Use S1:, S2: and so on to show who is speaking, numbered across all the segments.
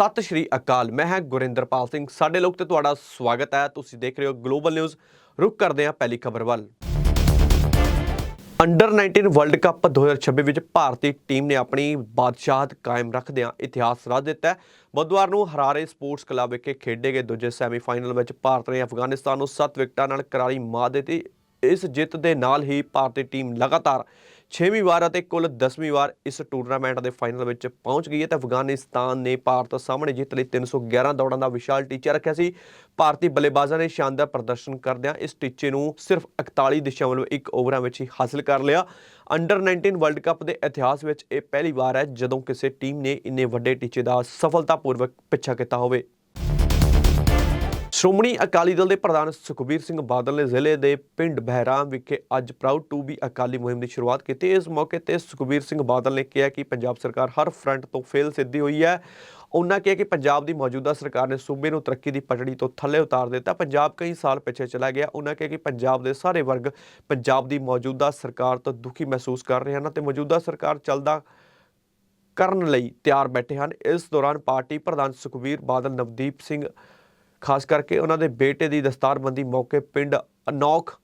S1: ਸਤਿ ਸ਼੍ਰੀ ਅਕਾਲ। ਮੈਂ ਹਾਂ ਗੁਰਿੰਦਰਪਾਲ ਸਿੰਘ। ਸਾਡੇ ਲੋਕ ਤੇ ਤੁਹਾਡਾ ਸਵਾਗਤ ਹੈ। ਤੁਸੀਂ ਦੇਖ ਰਹੇ ਹੋ ਗਲੋਬਲ ਨਿਊਜ਼ ਰੁਕ ਕਰਦੇ ਹਾਂ ਪਹਿਲੀ ਖਬਰ ਵੱਲ। ਅੰਡਰ 19 ਵਰਲਡ ਕੱਪ 2026 ਵਿੱਚ ਭਾਰਤੀ ਟੀਮ ਨੇ ਆਪਣੀ ਬਾਦਸ਼ਾਹਤ ਕਾਇਮ ਰੱਖਦਿਆਂ ਇਤਿਹਾਸ ਰਚ ਦਿੱਤਾ ਬੁੱਧਵਾਰ ਨੂੰ ਹਰਾਰੇ ਸਪੋਰਟਸ ਕਲੱਬ ਵਿਖੇ ਖੇਡੇ ਗਏ ਦੂਜੇ ਸੈਮੀਫਾਈਨਲ ਵਿੱਚ ਭਾਰਤ ਨੇ ਅਫਗਾਨਿਸਤਾਨ ਨੂੰ 7 ਵਿਕਟਾਂ ਨਾਲ ਕਰਾਰੀ ਮਾਤ ਦਿੱਤੀ। ਇਸ ਜਿੱਤ ਦੇ ਨਾਲ ਹੀ ਭਾਰਤੀ ਟੀਮ ਲਗਾਤਾਰ 6ਵੀਂ ਵਾਰ ਅਤੇ ਕੁੱਲ 10ਵੀਂ ਵਾਰ ਇਸ ਟੂਰਨਾਮੈਂਟ ਦੇ ਫਾਈਨਲ ਵਿੱਚ ਪਹੁੰਚ ਗਈ ਹੈ ਤੇ ਅਫਗਾਨਿਸਤਾਨ ਨੇ ਭਾਰਤ ਸਾਹਮਣੇ ਜਿੱਤ ਲਈ 311 ਦੌੜਾਂ ਦਾ ਵਿਸ਼ਾਲ ਟੀਚਾ ਰੱਖਿਆ ਸੀ। ਭਾਰਤੀ ਬੱਲੇਬਾਜ਼ਾਂ ਨੇ ਸ਼ਾਨਦਾਰ ਪ੍ਰਦਰਸ਼ਨ ਕਰਦਿਆਂ ਇਸ ਟੀਚੇ ਨੂੰ ਸਿਰਫ 41.1 ਓਵਰਾਂ ਵਿੱਚ ਹੀ ਹਾਸਲ ਕਰ ਲਿਆ। ਅੰਡਰ 19 ਵਰਲਡ ਕੱਪ ਦੇ ਇਤਿਹਾਸ ਵਿੱਚ ਇਹ ਪਹਿਲੀ ਵਾਰ ਹੈ ਜਦੋਂ ਕਿਸੇ ਟੀਮ ਨੇ ਇੰਨੇ ਵੱਡੇ ਟੀਚੇ ਦਾ ਸਫਲਤਾਪੂਰਵਕ ਪਿੱਛਾ ਕੀਤਾ ਹੋਵੇ। ਸ਼੍ਰੋਮਣੀ ਅਕਾਲੀ ਦਲ ਦੇ ਪ੍ਰਧਾਨ ਸੁਖਬੀਰ ਸਿੰਘ ਬਾਦਲ ਨੇ ਜ਼ਿਲ੍ਹੇ ਦੇ ਪਿੰਡ ਬਹਿਰਾਮ ਵਿਖੇ ਅੱਜ ਪ੍ਰਾਊਡ ਟੂ ਬੀ ਅਕਾਲੀ ਮੁਹਿੰਮ ਦੀ ਸ਼ੁਰੂਆਤ ਕੀਤੀ। ਇਸ ਮੌਕੇ ਤੇ ਸੁਖਬੀਰ ਸਿੰਘ ਬਾਦਲ ਨੇ ਕਿਹਾ ਕਿ ਪੰਜਾਬ ਸਰਕਾਰ ਹਰ ਫਰੰਟ ਤੋਂ ਫੇਲ ਸਿੱਧੀ ਹੋਈ ਹੈ। ਉਹਨਾਂ ਕਿਹਾ ਕਿ ਪੰਜਾਬ ਦੀ ਮੌਜੂਦਾ ਸਰਕਾਰ ਨੇ ਸੂਬੇ ਨੂੰ ਤਰੱਕੀ ਦੀ ਪਟੜੀ ਤੋਂ ਥੱਲੇ ਉਤਾਰ ਦਿੱਤਾ। ਪੰਜਾਬ ਕਈ ਸਾਲ ਪਿੱਛੇ ਚਲਾ ਗਿਆ। ਉਹਨਾਂ ਕਿਹਾ ਕਿ ਪੰਜਾਬ ਦੇ ਸਾਰੇ ਵਰਗ ਪੰਜਾਬ ਦੀ ਮੌਜੂਦਾ ਸਰਕਾਰ ਤੋਂ ਦੁਖੀ ਮਹਿਸੂਸ ਕਰ ਰਹੇ ਹਨ ਤੇ ਮੌਜੂਦਾ ਸਰਕਾਰ ਚੱਲਦਾ ਕਰਨ ਲਈ ਤਿਆਰ ਬੈਠੇ ਹਨ। ਇਸ ਦੌਰਾਨ ਪਾਰਟੀ ਪ੍ਰਧਾਨ ਸੁਖਬੀਰ ਬਾਦਲ ਨਵਦੀਪ ਸਿੰਘ ਖਾਸ ਕਰਕੇ ਉਹਨਾਂ ਦੇ ਬੇਟੇ ਦੀ ਦਸਤਾਰਬੰਦੀ ਮੌਕੇ ਪਿੰਡ ਅਨੌਖ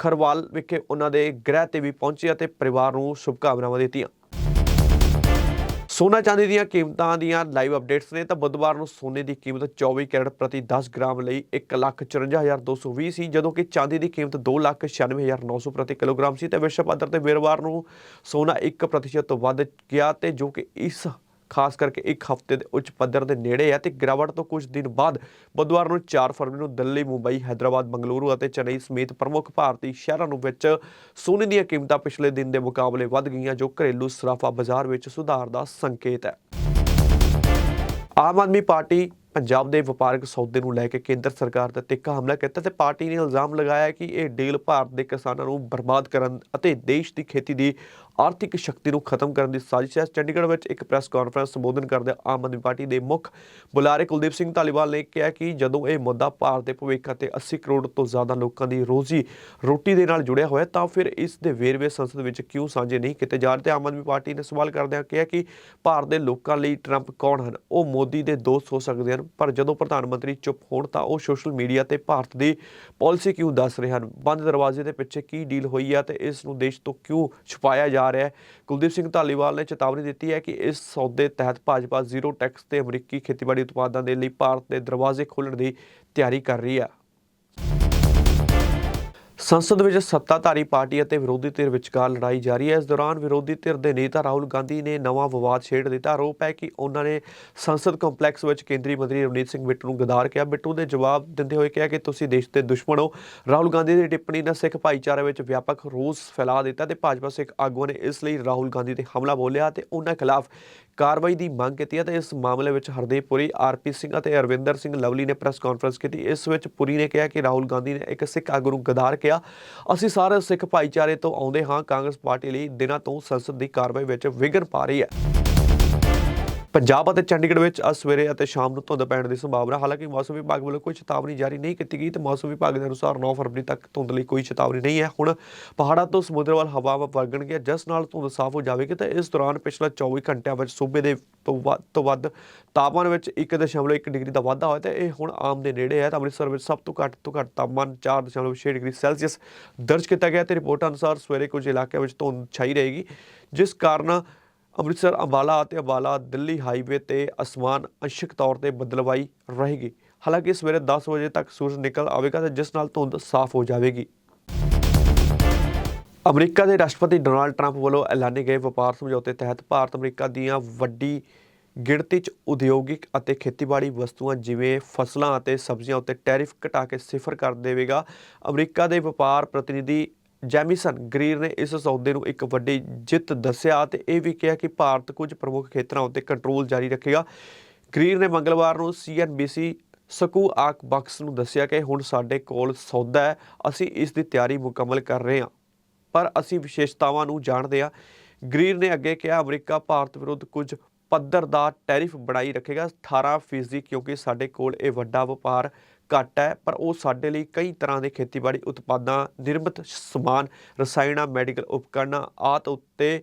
S1: ਖਰਵਾਲ ਵਿਖੇ ਉਹਨਾਂ ਦੇ ਗ੍ਰਹਿ ਤੇ ਵੀ ਪਹੁੰਚੇ ਅਤੇ ਪਰਿਵਾਰ ਨੂੰ ਸ਼ੁਭਕਾਮਨਾਵਾਂ ਦਿੱਤੀਆਂ। ਸੋਨਾ ਚਾਂਦੀ ਦੀਆਂ ਕੀਮਤਾਂ ਦੀਆਂ ਲਾਈਵ ਅਪਡੇਟਸ ਨੇ ਤਾਂ ਬੁੱਧਵਾਰ ਨੂੰ ਸੋਨੇ ਦੀ ਕੀਮਤ 24 ਕੈਰਟ ਪ੍ਰਤੀ 10 ਗ੍ਰਾਮ ਲਈ 154220 ਸੀ ਜਦੋਂ ਕਿ ਚਾਂਦੀ ਦੀ ਕੀਮਤ 296900 ਪ੍ਰਤੀ ਕਿਲੋਗ੍ਰਾਮ ਸੀ ਤੇ ਵਿਸ਼ਵ ਪੱਧਰ ਤੇ ਵੀਰਵਾਰ ਨੂੰ ਸੋਨਾ 1% ਤੋਂ ਵੱਧ ਗਿਆ ਤੇ ਜੋ ਕਿ ਇਸ ਖਾਸ ਕਰਕੇ ਇੱਕ ਹਫ਼ਤੇ ਦੇ ਉੱਚ ਪੱਧਰ ਦੇ ਨੇੜੇ ਹੈ ਤੇ ਗਿਰਾਵਟ ਤੋਂ ਕੁਝ ਦਿਨ ਬਾਅਦ ਬੁੱਧਵਾਰ ਨੂੰ 4 ਫਰਵਰੀ ਨੂੰ ਦਿੱਲੀ, ਮੁੰਬਈ ਹైదరాబాద్ ਬੰਗਲੁਰੂ ਅਤੇ ਚੇਨਈ ਸਮੇਤ ਪ੍ਰਮੁੱਖ ਭਾਰਤੀ ਸ਼ਹਿਰਾਂ ਨੂੰ ਵਿੱਚ ਸੋਨੇ ਦੀਆਂ ਕੀਮਤਾਂ ਪਿਛਲੇ ਦਿਨ ਦੇ ਮੁਕਾਬਲੇ ਵੱਧ ਗਈਆਂ, ਜੋ ਘਰੇਲੂ ਸਰਾਫਾ ਬਾਜ਼ਾਰ ਵਿੱਚ ਸੁਧਾਰ ਦਾ ਸੰਕੇਤ ਹੈ। ਆਮ ਆਦਮੀ ਪਾਰਟੀ ਪੰਜਾਬ ਦੇ ਵਪਾਰਕ ਸੌਦੇ ਨੂੰ ਲੈ ਕੇ ਕੇਂਦਰ ਸਰਕਾਰ ਤੇ ਤਿੱਖਾ ਹਮਲਾ ਕੀਤਾ ਤੇ ਪਾਰਟੀ ਨੇ ਇਲਜ਼ਾਮ ਲਗਾਇਆ ਕਿ ਇਹ ਡੀਲ ਭਾਰਤ ਦੇ ਕਿਸਾਨਾਂ ਨੂੰ ਬਰਬਾਦ ਕਰਨ ਅਤੇ ਦੇਸ਼ ਦੀ ਖੇਤੀ ਦੀ ਆਰਥਿਕ ਸ਼ਕਤੀ ਨੂੰ ਖਤਮ ਕਰਨ ਦੀ ਸਾਜ਼ਿਸ਼ ਹੈ। ਚੰਡੀਗੜ੍ਹ ਵਿੱਚ ਇੱਕ ਪ੍ਰੈਸ ਕਾਨਫਰੰਸ ਸੰਬੋਧਨ ਕਰਦੇ ਆਮ ਆਦਮੀ ਪਾਰਟੀ ਦੇ ਮੁੱਖ ਬੁਲਾਰੇ ਕੁਲਦੀਪ ਸਿੰਘ ਧਾਲੀਵਾਲ ਨੇ ਕਿਹਾ ਕਿ ਜਦੋਂ ਇਹ ਮੁੱਦਾ ਭਾਰਤ ਦੇ ਭਵਿੱਖ ਅਤੇ 80 ਕਰੋੜ ਤੋਂ ਜ਼ਿਆਦਾ ਲੋਕਾਂ ਦੀ ਰੋਜ਼ੀ ਰੋਟੀ ਦੇ ਨਾਲ ਜੁੜਿਆ ਹੋਇਆ ਤਾਂ ਫਿਰ ਇਸ ਦੇ ਵੇਰਵੇ ਸੰਸਦ ਵਿੱਚ ਕਿਉਂ ਸਾਂਝੇ ਨਹੀਂ ਕੀਤੇ ਜਾ ਰਹੇ? ਤੇ ਆਮ ਆਦਮੀ ਪਾਰਟੀ ਨੇ ਸਵਾਲ ਕਰਦਿਆਂ ਕਿਹਾ ਕਿ ਭਾਰਤ ਦੇ ਲੋਕਾਂ ਲਈ ਟਰੰਪ ਕੌਣ ਹਨ? ਉਹ ਮੋਦੀ ਦੇ ਦੋਸਤ ਹੋ ਸਕਦੇ ਹਨ, ਪਰ ਜਦੋਂ ਪ੍ਰਧਾਨ ਮੰਤਰੀ ਚੁੱਪ ਹੋਣ, ਤਾਂ ਉਹ ਸੋਸ਼ਲ ਮੀਡੀਆ ਤੇ ਭਾਰਤ ਦੀ ਪਾਲਿਸੀ ਕਿਉਂ ਦੱਸ ਰਹੇ ਹਨ? ਬੰਦ ਦਰਵਾਜ਼ੇ ਦੇ ਪਿੱਛੇ ਕੀ ਡੀਲ ਹੋਈ ਹੈ ਤੇ ਇਸ ਨੂੰ ਦੇਸ਼ ਤੋਂ ਕਿਉਂ ਛੁਪਾਇਆ ਜਾ ਰਿਹਾ ਹੈ। ਕੁਲਦੀਪ ਸਿੰਘ ਧਾਲੀਵਾਲ ਨੇ ਚੇਤਾਵਨੀ ਦਿੱਤੀ ਹੈ ਕਿ ਇਸ ਸੌਦੇ ਤਹਿਤ ਭਾਜਪਾ ਜ਼ੀਰੋ ਟੈਕਸ ਤੇ ਅਮਰੀਕੀ ਖੇਤੀਬਾੜੀ ਉਤਪਾਦਾਂ ਦੇ ਲਈ ਭਾਰਤ ਦੇ ਦਰਵਾਜ਼ੇ ਖੋਲ੍ਹਣ ਦੀ ਤਿਆਰੀ ਕਰ ਰਹੀ ਹੈ। ਸੰਸਦ ਵਿੱਚ ਸੱਤਾਧਾਰੀ ਪਾਰਟੀ ਅਤੇ ਵਿਰੋਧੀ ਧਿਰ ਵਿਚਕਾਰ ਲੜਾਈ ਜਾਰੀ ਹੈ। ਇਸ ਦੌਰਾਨ ਵਿਰੋਧੀ ਧਿਰ ਦੇ ਨੇਤਾ ਰਾਹੁਲ ਗਾਂਧੀ ਨੇ ਨਵਾਂ ਵਿਵਾਦ ਛੇੜ ਦਿੱਤਾ। ਆਰੋਪ ਹੈ ਕਿ ਉਹਨਾਂ ਨੇ ਸੰਸਦ ਕੰਪਲੈਕਸ ਵਿੱਚ ਕੇਂਦਰੀ ਮੰਤਰੀ ਰਵਨੀਤ ਸਿੰਘ ਬਿੱਟੂ ਨੂੰ ਗਦਾਰ ਕਿਹਾ। ਬਿੱਟੂ ਨੇ ਜਵਾਬ ਦਿੰਦੇ ਹੋਏ ਕਿਹਾ ਕਿ ਤੁਸੀਂ ਦੇਸ਼ ਦੇ ਦੁਸ਼ਮਣ ਹੋ। ਰਾਹੁਲ ਗਾਂਧੀ ਦੀ ਟਿੱਪਣੀ ਨੇ ਸਿੱਖ ਭਾਈਚਾਰੇ ਵਿੱਚ ਵਿਆਪਕ ਰੋਸ ਫੈਲਾ ਦਿੱਤਾ ਤੇ ਭਾਜਪਾ ਸਿੱਖ ਆਗੂਆਂ ਨੇ ਇਸ ਲਈ ਰਾਹੁਲ ਗਾਂਧੀ ਤੇ ਹਮਲਾ ਬੋਲਿਆ ਤੇ ਉਹਨਾਂ ਖਿਲਾਫ ਕਾਰਵਾਈ ਦੀ ਮੰਗ ਕੀਤੀ ਹੈ ਤੇ ਇਸ ਮਾਮਲੇ ਵਿੱਚ ਹਰਦੀਪ ਪੁਰੀ ਆਰਪੀ ਸਿੰਘ ਅਤੇ ਅਰਵਿੰਦਰ ਸਿੰਘ ਲਵਲੀ ਨੇ ਪ੍ਰੈਸ ਕਾਨਫਰੰਸ ਕੀਤੀ। ਇਸ ਵਿੱਚ ਪੁਰੀ ਨੇ ਕਿਹਾ ਕਿ ਰਾਹੁਲ ਗਾਂਧੀ ਨੇ ਇੱਕ ਸਿੱਖ ਆਗੂ ਨੂੰ ਗਦਾਰ ਕਿਹਾ, ਅਸੀਂ ਸਾਰੇ ਸਿੱਖ ਭਾਈਚਾਰੇ ਤੋਂ ਆਉਂਦੇ ਹਾਂ, ਕਾਂਗਰਸ ਪਾਰਟੀ ਲਈ ਦਿਨਾਂ ਤੋਂ ਸੰਸਦ ਦੀ ਕਾਰਵਾਈ ਵਿੱਚ ਵਿਘਨ ਪਾ ਰਹੀ ਹੈ। ਪੰਜਾਬ ਅਤੇ ਚੰਡੀਗੜ੍ਹ ਵਿੱਚ ਅੱਜ ਸਵੇਰੇ ਅਤੇ ਸ਼ਾਮ ਨੂੰ ਧੁੰਦ ਪੈਣ ਦੀ ਸੰਭਾਵਨਾ, ਹਾਲਾਂਕਿ ਮੌਸਮ ਵਿਭਾਗ ਵੱਲੋਂ ਕੋਈ ਚੇਤਾਵਨੀ ਜਾਰੀ ਨਹੀਂ ਕੀਤੀ ਗਈ ਤੇ ਮੌਸਮ ਵਿਭਾਗ ਦੇ ਅਨੁਸਾਰ 9 ਫਰਵਰੀ ਤੱਕ ਧੁੰਦ ਲਈ ਕੋਈ ਚੇਤਾਵਨੀ ਨਹੀਂ ਹੈ। ਹੁਣ ਪਹਾੜਾਂ ਤੋਂ ਸਮੁੰਦਰ ਵੱਲ ਹਵਾਵਾਂ ਵਗਣਗੀਆਂ ਜਿਸ ਨਾਲ ਧੁੰਦ ਸਾਫ਼ ਹੋ ਜਾਵੇਗੀ ਤੇ ਇਸ ਦੌਰਾਨ ਪਿਛਲਾ 24 ਘੰਟਿਆਂ ਵਿੱਚ ਸੂਬੇ ਦੇ ਤੋਂ ਵੱਧ ਤੋਂ ਵੱਧ ਤਾਪਮਾਨ ਵਿੱਚ 1.1 ਡਿਗਰੀ ਦਾ ਵਾਧਾ ਹੋਇਆ ਤੇ ਇਹ ਹੁਣ ਆਮ ਦੇ ਨੇੜੇ ਹੈ। ਤਾਂ ਅੰਮ੍ਰਿਤਸਰ ਵਿੱਚ ਸਭ ਤੋਂ ਘੱਟ ਤੋਂ ਘੱਟ ਤਾਪਮਾਨ 4.6 ਡਿਗਰੀ ਸੈਲਸੀਅਸ ਦਰਜ ਕੀਤਾ ਗਿਆ ਤੇ ਰਿਪੋਰਟਾਂ ਅਨੁਸਾਰ ਸਵੇਰੇ ਕੁਝ ਇਲਾਕਿਆਂ ਵਿੱਚ ਧੁੰਦ ਛਾਈ ਰਹੇਗੀ, ਜਿਸ ਕਾਰਨ ਅੰਮ੍ਰਿਤਸਰ, ਅੰਬਾਲਾ ਅਤੇ ਅੰਬਾਲਾ ਦਿੱਲੀ ਹਾਈਵੇ ਤੇ ਅਸਮਾਨ ਅੰਸ਼ਿਕ ਤੌਰ ਤੇ ਬਦਲਵਾਈ ਰਹੇਗੀ। ਹਾਲਾਂਕਿ ਸਵੇਰੇ 10 ਵਜੇ ਤੱਕ ਸੂਰਜ ਨਿਕਲ ਆਵੇਗਾ ਤੇ ਜਿਸ ਨਾਲ ਧੁੰਦ ਸਾਫ਼ ਹੋ ਜਾਵੇਗੀ। ਅਮਰੀਕਾ ਦੇ ਰਾਸ਼ਟਰਪਤੀ ਡੋਨਾਲਡ ਟਰੰਪ ਵੱਲੋਂ ਐਲਾਨੇ ਗਏ ਵਪਾਰ ਸਮਝੌਤੇ ਤਹਿਤ ਭਾਰਤ ਅਮਰੀਕਾ ਦੀਆਂ ਵੱਡੀ ਗਿਣਤੀ 'ਚ ਉਦਯੋਗਿਕ ਅਤੇ ਖੇਤੀਬਾੜੀ ਵਸਤੂਆਂ, ਜਿਵੇਂ ਫਸਲਾਂ ਅਤੇ ਸਬਜ਼ੀਆਂ ਉੱਤੇ ਟੈਰਿਫ ਘਟਾ ਕੇ ਸਿਫਰ ਕਰ ਦੇਵੇਗਾ। ਅਮਰੀਕਾ ਦੇ ਵਪਾਰ ਪ੍ਰਤੀਨਿਧੀ ਜੈਮਿਸਨ ਗ੍ਰੀਰ ਨੇ ਇਸ ਸੌਦੇ ਨੂੰ ਇੱਕ ਵੱਡੀ ਜਿੱਤ ਦੱਸਿਆ ਤੇ ਇਹ ਵੀ ਕਿਹਾ ਕਿ ਭਾਰਤ ਕੁਝ ਪ੍ਰਮੁੱਖ ਖੇਤਰਾਂ ਉੱਤੇ ਕੰਟਰੋਲ ਜਾਰੀ ਰੱਖੇਗਾ। ਗ੍ਰੀਰ ਨੇ ਮੰਗਲਵਾਰ ਨੂੰ ਸੀਐਨਬੀਸੀ ਸਕੂ ਆਕ ਬਕਸ ਨੂੰ ਦੱਸਿਆ ਕਿ ਹੁਣ ਸਾਡੇ ਕੋਲ ਸੌਦਾ ਹੈ, ਅਸੀਂ ਇਸ ਦੀ ਤਿਆਰੀ ਮੁਕੰਮਲ ਕਰ ਰਹੇ ਹਾਂ। ਪਰ ਅਸੀਂ ਵਿਸ਼ੇਸ਼ਤਾਵਾਂ ਨੂੰ ਜਾਣਦੇ ਹਾਂ। ਗ੍ਰੀਰ ਨੇ ਅੱਗੇ ਕਿਹਾ, ਅਮਰੀਕਾ ਭਾਰਤ ਵਿਰੁੱਧ ਕੁਝ ਪੱਧਰ ਦਾ ਟੈਰਿਫ ਬਣਾਈ ਰੱਖੇਗਾ 18% ਕਿਉਂਕਿ ਸਾਡੇ ਕੋਲ ਇਹ ਵੱਡਾ ਵਪਾਰ ਘੱਟ ਹੈ, ਪਰ ਉਹ ਸਾਡੇ ਲਈ ਕਈ ਤਰ੍ਹਾਂ ਦੇ ਖੇਤੀਬਾੜੀ ਉਤਪਾਦਾਂ, ਨਿਰਮਿਤ ਸਮਾਨ, ਰਸਾਇਣਾਂ, ਮੈਡੀਕਲ ਉਪਕਰਨਾਂ ਆਦਿ ਉੱਤੇ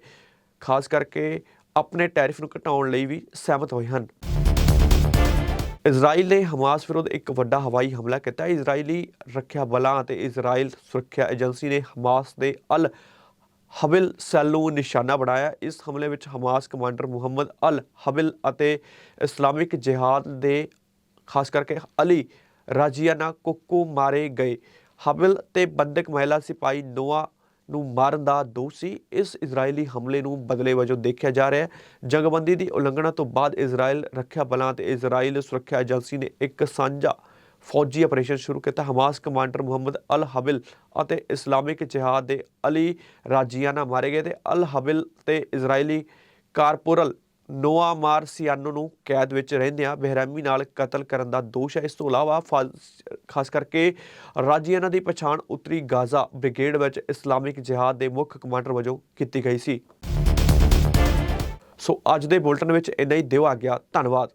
S1: ਖਾਸ ਕਰਕੇ ਆਪਣੇ ਟੈਰਿਫ ਨੂੰ ਘਟਾਉਣ ਲਈ ਵੀ ਸਹਿਮਤ ਹੋਏ ਹਨ। ਇਜ਼ਰਾਈਲ ਨੇ ਹਮਾਸ ਵਿਰੁੱਧ ਇੱਕ ਵੱਡਾ ਹਵਾਈ ਹਮਲਾ ਕੀਤਾ। ਇਜ਼ਰਾਈਲੀ ਰੱਖਿਆ ਬਲਾਂ ਅਤੇ ਇਜ਼ਰਾਈਲ ਸੁਰੱਖਿਆ ਏਜੰਸੀ ਨੇ ਹਮਾਸ ਦੇ ਅਲ ਹਬਿਲ ਸੈੱਲ ਨੂੰ ਨਿਸ਼ਾਨਾ ਬਣਾਇਆ। ਇਸ ਹਮਲੇ ਵਿੱਚ Hamas commander Mohammed Al Habil ਅਤੇ ਇਸਲਾਮਿਕ ਜਿਹਾਦ ਦੇ, ਖਾਸ ਕਰਕੇ ਅਲੀ ਰਾਜੀਆਨਾ ਕੁੱਕੂ ਮਾਰੇ ਗਏ। ਹਬਲ ਤੇ ਬੰਦਕ ਮਹਿਲਾ ਸਿਪਾਹੀ ਨੋਆ ਨੂੰ ਮਾਰਨ ਦਾ ਦੋਸ਼ ਸੀ। ਇਸ ਇਜ਼ਰਾਈਲੀ ਹਮਲੇ ਨੂੰ ਬਦਲੇ ਵਜੋਂ ਦੇਖਿਆ ਜਾ ਰਿਹਾ ਹੈ। ਜੰਗਬੰਦੀ ਦੀ ਉਲੰਘਣਾ ਤੋਂ ਬਾਅਦ ਇਜ਼ਰਾਈਲ ਰੱਖਿਆ ਬਲਾਂ ਤੇ ਇਜ਼ਰਾਈਲ ਸੁਰੱਖਿਆ ਏਜੰਸੀ ਨੇ ਇੱਕ ਸਾਂਝਾ ਫੌਜੀ ਆਪਰੇਸ਼ਨ ਸ਼ੁਰੂ ਕੀਤਾ। Hamas commander Mohammed Al Habil ਅਤੇ ਇਸਲਾਮਿਕ ਜਿਹਾਦ ਦੇ ਅਲੀ ਰਾਜੀਆਨਾ ਮਾਰੇ ਗਏ ਤੇ ਅਲ ਹਬਿਲ ਤੇ ਇਜ਼ਰਾਈਲੀ ਕਾਰਪੋਰਲ ਨੋਆ ਮਾਰਸੀਆਨੋ ਨੂੰ ਕੈਦ ਵਿੱਚ ਰਹਿੰਦਿਆਂ ਬਹਿਰਾਮੀ ਨਾਲ ਕਤਲ ਕਰਨ ਦਾ ਦੋਸ਼ ਹੈ। ਇਸ ਤੋਂ ਇਲਾਵਾ ਫਾ- ਖਾਸ ਕਰਕੇ ਰਾਜੀਆਨਾ ਦੀ ਪਛਾਣ ਉੱਤਰੀ ਗਾਜ਼ਾ ਬ੍ਰਿਗੇਡ ਵਿੱਚ ਇਸਲਾਮਿਕ ਜਿਹਾਦ ਦੇ ਮੁੱਖ ਕਮਾਂਡਰ ਵਜੋਂ ਕੀਤੀ ਗਈ ਸੀ। ਸੋ ਅੱਜ ਦੇ ਬੁਲਟਨ ਵਿੱਚ ਇੰਨਾ ਹੀ। ਦਿਓ ਆ ਗਿਆ ਧੰਨਵਾਦ।